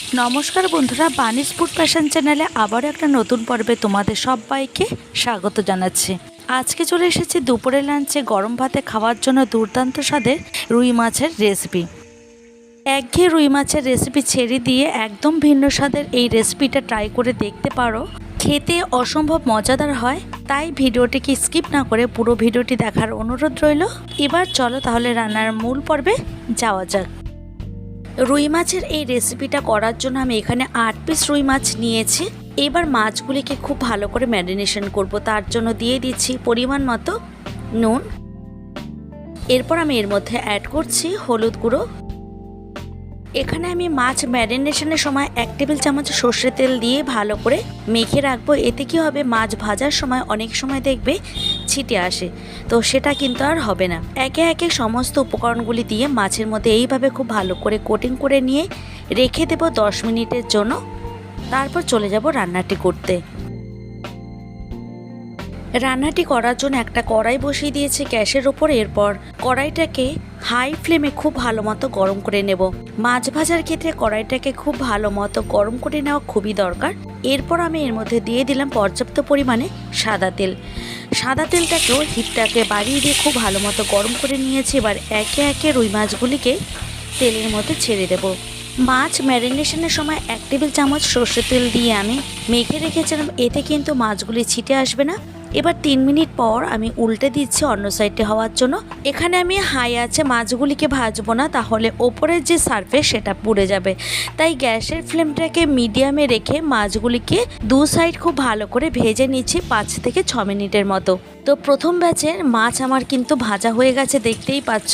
নমস্কার বন্ধুরা বানিস food fashion চ্যানেলে আবারও একটা নতুন পর্বে তোমাদের সবাইকে স্বাগত জানাচ্ছি। আজকে চলে এসেছি দুপুরে লাঞ্চে গরম ভাতে খাওয়ার জন্য দুর্দান্ত স্বাদের রুই মাছের রেসিপি। একঘেয়ে রুই মাছের রেসিপি ছেড়ে দিয়ে একদম ভিন্ন স্বাদের এই রেসিপিটা ট্রাই করে দেখতে পারো। খেতে অসম্ভব মজাদার হয়, তাই ভিডিওটিকে স্কিপ না করে পুরো ভিডিওটি দেখার অনুরোধ রইল। এবার চলো তাহলে রান্নার মূল পর্বে যাওয়া যাক। রুই মাছের এই রেসিপিটা করার জন্য আমি এখানে আট পিস রুই মাছ নিয়েছি। এবার মাছগুলিকে খুব ভালো করে ম্যারিনেশন করব। তার জন্য দিয়ে দিচ্ছি পরিমাণ মতো নুন। এরপর আমি এর মধ্যে অ্যাড করছি হলুদ গুঁড়ো। এখানে আমি মাছ ম্যারিনেশনের সময় এক টেবিল চামচ সর্ষে তেল দিয়ে ভালো করে মেখে রাখব। এতে কি হবে? মাছ ভাজার সময় অনেক সময় দেখবে ছিটে আসে। তো সেটা কিন্তু আর হবে না। একে একে সমস্ত উপকরণগুলি দিয়ে মাছের মধ্যে এইভাবে খুব ভালো করে কোটিং করে নিয়ে রেখে দেবো দশ মিনিটের জন্য। তারপর চলে যাব রান্নাটি করতে। রান্নাটি করার জন্য একটা কড়াই বসিয়ে দিয়েছি গ্যাসের ওপর এরপর কড়াইটাকে হাই ফ্লেমে খুব ভালো মতো গরম করে নেব। মাছ ভাজার ক্ষেত্রে কড়াইটাকে খুব ভালো মতো গরম করে নেওয়া খুবই দরকার। এরপর আমি এর মধ্যে দিয়ে দিলাম পর্যাপ্ত পরিমাণে সাদা তেল। সাদা তেলটাকেও হিটটাকে বাড়িয়ে দিয়ে খুব ভালো মতো গরম করে নিয়েছি। এবার একে একে রুই মাছগুলিকে তেলের মধ্যে ছেড়ে দেব। মাছ ম্যারিনেশনের সময় এক টেবিল চামচ সর্ষের তেল দিয়ে আমি মেখে রেখেছিলাম। এতে কিন্তু মাছগুলি ছিটে আসবে না। এবার তিন মিনিট পর আমি উল্টে দিচ্ছি অন্য সাইডে হওয়ার জন্য। এখানে আমি হাই আছে, মাছগুলিকে ভাজবো না, তাহলে ওপরের যে সারফেস সেটা পুড়ে যাবে। তাই গ্যাসের ফ্লেমটাকে মিডিয়ামে রেখে মাছগুলিকে দু সাইড খুব ভালো করে ভেজে নিচ্ছি পাঁচ থেকে ছ মিনিটের মতো। তো প্রথম ব্যাচের মাছ আমার কিন্তু ভাজা হয়ে গেছে, দেখতেই পাচ্ছ।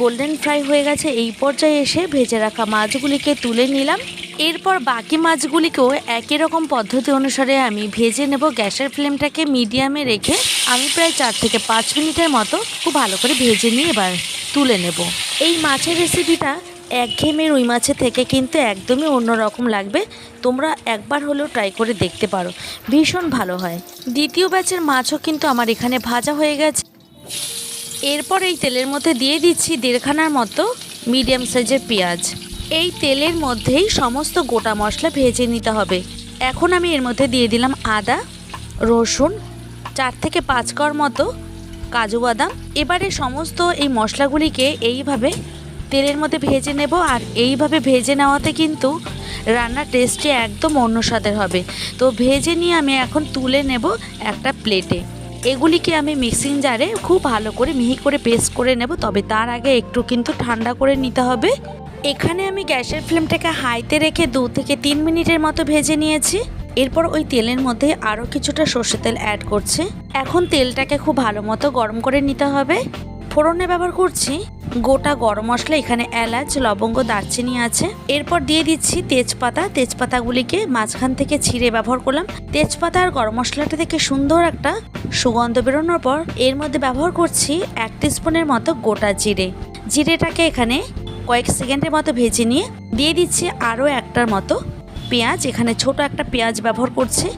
গোল্ডেন ফ্রাই হয়ে গেছে। এই পর্যায়ে এসে ভেজে রাখা মাছগুলিকে তুলে নিলাম। এরপর বাকি মাছগুলিকেও একই রকম পদ্ধতি অনুসারে আমি ভেজে নেব গ্যাসের ফ্লেমটাকে মিডিয়ামে রেখে আমি প্রায় চার থেকে পাঁচ মিনিটের মতো খুব ভালো করে ভেজে নিয়ে এবার তুলে নেব। এই মাছের রেসিপিটা একঘেয়েমি রুই মাছের থেকে কিন্তু একদমই অন্যরকম লাগবে। তোমরা একবার হলেও ট্রাই করে দেখতে পারো। ভীষণ ভালো হয়। দ্বিতীয় ব্যাচের মাছও কিন্তু আমার এখানে ভাজা হয়ে গেছে। এরপর এই তেলের মধ্যে দিয়ে দিচ্ছি দেড়খানার মতো মিডিয়াম সাইজের পেঁয়াজ। এই তেলের মধ্যেই সমস্ত গোটা মশলা ভেজে নিতে হবে। এখন আমি এর মধ্যে দিয়ে দিলাম আদা, রসুন, চার থেকে পাঁচ কর মতো কাজু বাদাম। এবারে সমস্ত এই মশলাগুলিকে এইভাবে তেলের মধ্যে ভেজে নেব আর এইভাবে ভেজে নেওয়াতে কিন্তু রান্নার টেস্টটি একদম অন্য স্বাদের হবে। তো ভেজে নিয়ে আমি এখন তুলে নেব একটা প্লেটে। এগুলিকে আমি মিক্সিং জারে খুব ভালো করে মিহি করে পেস্ট করে নেব, তবে তার আগে একটু কিন্তু ঠান্ডা করে নিতে হবে। এখানে আমি গ্যাসের ফ্লেমটাকে হাইতে রেখে দু থেকে তিন মিনিটের মতো ভেজে নিয়েছি। এরপর ওই তেলের মধ্যে আরও কিছুটা সর্ষে তেল অ্যাড করছি। এখন তেলটাকে খুব ভালো মতো গরম করে নিতে হবে। ফোড়নে ব্যবহার করছি গোটা গরম মশলা, এখানে এলাচ, লবঙ্গ, দারচিনি আছে। এরপর দিয়ে দিচ্ছি তেজপাতা। তেজপাতাগুলিকে মাঝখান থেকে ছিঁড়ে ব্যবহার করলাম। তেজপাতা আর গরম মশলাটা থেকে সুন্দর একটা সুগন্ধ বেরোনোর পর এর মধ্যে ব্যবহার করছি এক স্পুনের মতো গোটা জিরে। জিরেটাকে এখানে কয়েক সেকেন্ডের মতো ভেজে নিয়ে দিয়ে দিচ্ছি আরও একটার মতো পেঁয়াজ। এখানে ছোট একটা পেঁয়াজ ব্যবহার করছি।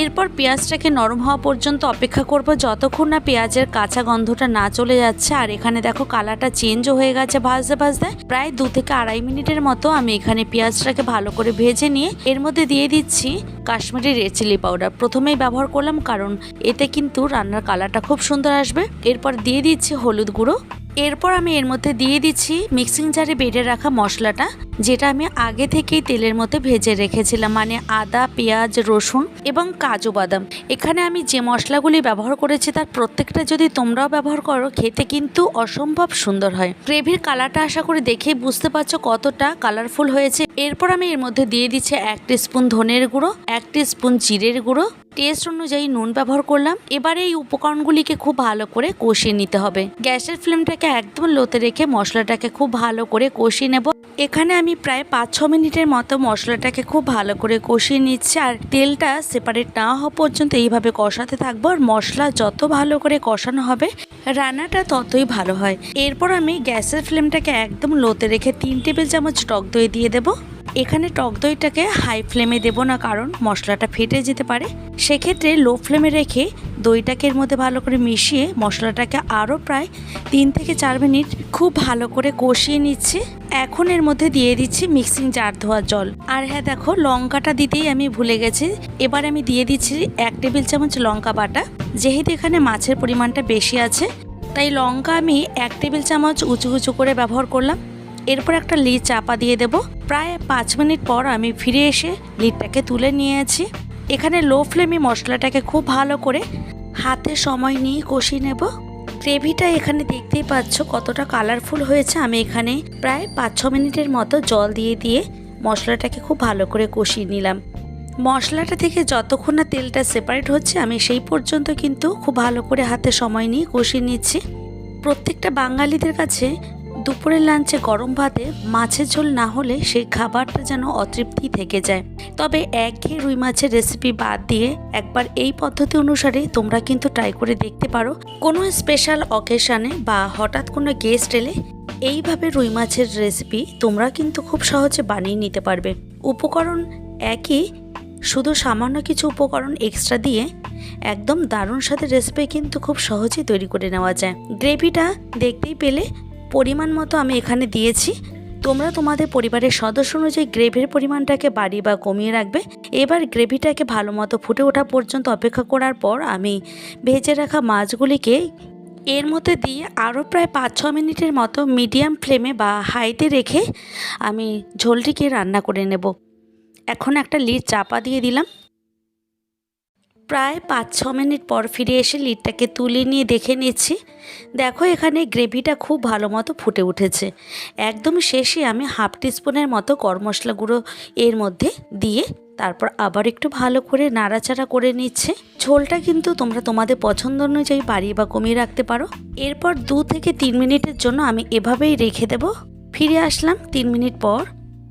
এরপর পেঁয়াজটাকে নরম হওয়া পর্যন্ত অপেক্ষা করব যতক্ষণ না পেঁয়াজের কাঁচা গন্ধটা না চলে যাচ্ছে। আর এখানে দেখো কালারটা চেঞ্জও হয়ে গেছে ভাজতে ভাজতে। প্রায় দু থেকে আড়াই মিনিটের মতো আমি এখানে পেঁয়াজটাকে ভালো করে ভেজে নিয়ে এর মধ্যে দিয়ে দিচ্ছি কাশ্মীরি রেড চিলি পাউডার প্রথমেই ব্যবহার করলাম কারণ এতে কিন্তু রান্নার কালারটা খুব সুন্দর আসবে। এরপর দিয়ে দিচ্ছি হলুদ গুঁড়ো। এরপর আমি এর মধ্যে দিয়ে দিচ্ছি মিক্সিং জারে বেটে রাখা মশলাটা, যেটা আমি আগে থেকেই তেলের মধ্যে ভেজে রেখেছিলাম মানে আদা, পেঁয়াজ, রসুন এবং কাজু বাদাম। এখানে আমি যে মশলাগুলি ব্যবহার করেছি তার প্রত্যেকটা যদি তোমরাও ব্যবহার করো, খেতে কিন্তু অসম্ভব সুন্দর হয়। গ্রেভির কালারটা আশা করি দেখেই বুঝতে পারছ কতটা কালারফুল হয়েছে। এরপর আমি এর মধ্যে দিয়ে দিচ্ছি এক স্পুন ধনের গুঁড়ো, এক স্পুন জিরের গুঁড়ো টেস্ট অনুযায়ী নুন ব্যবহার করলাম। এবারে এই উপকরণগুলিকে খুব ভালো করে কষিয়ে নিতে হবে। গ্যাসের ফ্লেমটাকে একদম লোতে রেখে মশলাটাকে খুব ভালো করে কষিয়ে নেব। এখানে আমি প্রায় পাঁচ ছ মিনিটের মতো মশলাটাকে খুব ভালো করে কষিয়ে নিচ্ছি আর তেলটা সেপারেট না হওয়া পর্যন্ত এইভাবে কষাতে থাকব আর মশলা যত ভালো করে কষানো হবে, রান্নাটা ততই ভালো হয়। এরপর আমি গ্যাসের ফ্লেমটাকে একদম লোতে রেখে তিন টেবিল চামচ টক দই দিয়ে দেবো। এখানে টক দইটাকে হাই ফ্লেমে দেবো না কারণ মশলাটা ফেটে যেতে পারে। সেক্ষেত্রে লো ফ্লেমে রেখে দইটাকে এর মধ্যে ভালো করে মিশিয়ে মশলাটাকে আরও প্রায় তিন থেকে চার মিনিট খুব ভালো করে কষিয়ে নিচ্ছি। এখন এর মধ্যে দিয়ে দিচ্ছি মিক্সিং জার ধোয়ার জল। আর হ্যাঁ দেখো লঙ্কাটা দিতেই আমি ভুলে গেছি। এবার আমি দিয়ে দিচ্ছি এক টেবিল চামচ লঙ্কা বাটা। যেহেতু এখানে মাছের পরিমাণটা বেশি আছে, তাই লঙ্কা আমি এক টেবিল চামচ উঁচু উঁচু করে ব্যবহার করলাম। এরপর একটা লিড চাপা দিয়ে দেব। প্রায় পাঁচ মিনিট পর আমি ফিরে এসে লিডটাকে তুলে নিয়েছি। এখানে লো ফ্লেমে মশলাটাকে খুব ভালো করে হাতে সময় নিয়ে কষিয়ে নেব। গ্রেভিটা এখানে দেখতেই পাচ্ছ কতটা কালারফুল হয়েছে। আমি এখানে প্রায় পাঁচ ছ মিনিটের মতো জল দিয়ে দিয়ে মশলাটাকে খুব ভালো করে কষিয়ে নিলাম। মশলাটা থেকে যতক্ষণ না তেলটা সেপারেট হচ্ছে, আমি সেই পর্যন্ত কিন্তু খুব ভালো করে হাতে সময় নিয়ে কষিয়ে নিচ্ছি। প্রত্যেকটা বাঙালিদের কাছে দুপুরের লাঞ্চে গরম ভাতে মাছের ঝোল না হলে সেই খাবারটা যেন অতৃপ্তি থেকে যায়। তবে একঘেয়ে রুই মাছের রেসিপি বাদ দিয়ে একবার এই পদ্ধতি অনুসারে তোমরা কিন্তু ট্রাই করে দেখতে পারো। কোনো স্পেশাল অকেশনে বা হঠাৎ কোনো গেস্ট এলে এইভাবে রুই মাছের রেসিপি তোমরা কিন্তু খুব সহজে বানিয়ে নিতে পারবে। উপকরণ একই, শুধু সামান্য কিছু উপকরণ এক্সট্রা দিয়ে একদম দারুণ সাথে রেসিপি কিন্তু খুব সহজেই তৈরি করে নেওয়া যায়। গ্রেভিটা দেখতেই পেলে পরিমাণ মতো আমি এখানে দিয়েছি। তোমরা তোমাদের পরিবারের সদস্য অনুযায়ী গ্রেভির পরিমাণটাকে বাড়িয়ে বা কমিয়ে রাখবে। এবার গ্রেভিটাকে ভালো মতো ফুটে ওঠা পর্যন্ত অপেক্ষা করার পর আমি ভেজে রাখা মাছগুলিকে এর মধ্যে দিয়ে আরও প্রায় পাঁচ ছ মিনিটের মতো মিডিয়াম ফ্লেমে বা হাইতে রেখে আমি ঝোলটিকে রান্না করে নেব। এখন একটা লিড চাপা দিয়ে দিলাম। প্রায় পাঁচ, ছ মিনিট পর ফিরে এসে লিডটাকে তুলে নিয়ে দেখে নিচ্ছি, দেখো এখানে গ্রেভিটা খুব ভালো মতো ফুটে উঠেছে। একদম শেষে আমি হাফ টিস্পুনের মতো গরম গুঁড়ো এর মধ্যে দিয়ে তারপর আবার একটু ভালো করে নাড়াচাড়া করে নিচ্ছে। ঝোলটা কিন্তু তোমরা তোমাদের পছন্দ অনুযায়ী বাড়িয়ে বা কমিয়ে রাখতে পারো। এরপর দু থেকে তিন মিনিটের জন্য আমি এভাবেই রেখে দেব। ফিরে আসলাম তিন মিনিট পর।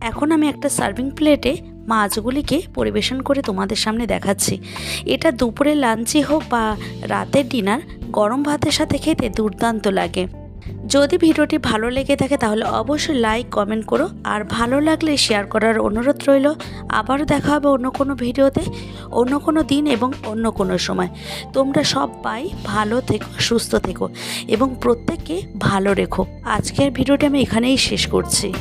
এখন আমি একটা সার্ভিং প্লেটে মাছগুলিকে পরিবেশন করে তোমাদের সামনে দেখাচ্ছি। এটা দুপুরের লাঞ্চই হোক বা রাতের ডিনার, গরম ভাতের সাথে খেতে দুর্দান্ত লাগে। যদি ভিডিওটি ভালো লেগে থাকে তাহলে অবশ্যই লাইক, কমেন্ট করো। আর ভালো লাগলে শেয়ার করার অনুরোধ রইল। আবারও দেখা হবে অন্য কোনো ভিডিওতে, অন্য কোনো দিন এবং অন্য কোনো সময়। তোমরা সবাই ভালো থেকো, সুস্থ থেকো এবং প্রত্যেককে ভালো রেখো। আজকের ভিডিওটি আমি এখানেই শেষ করছি।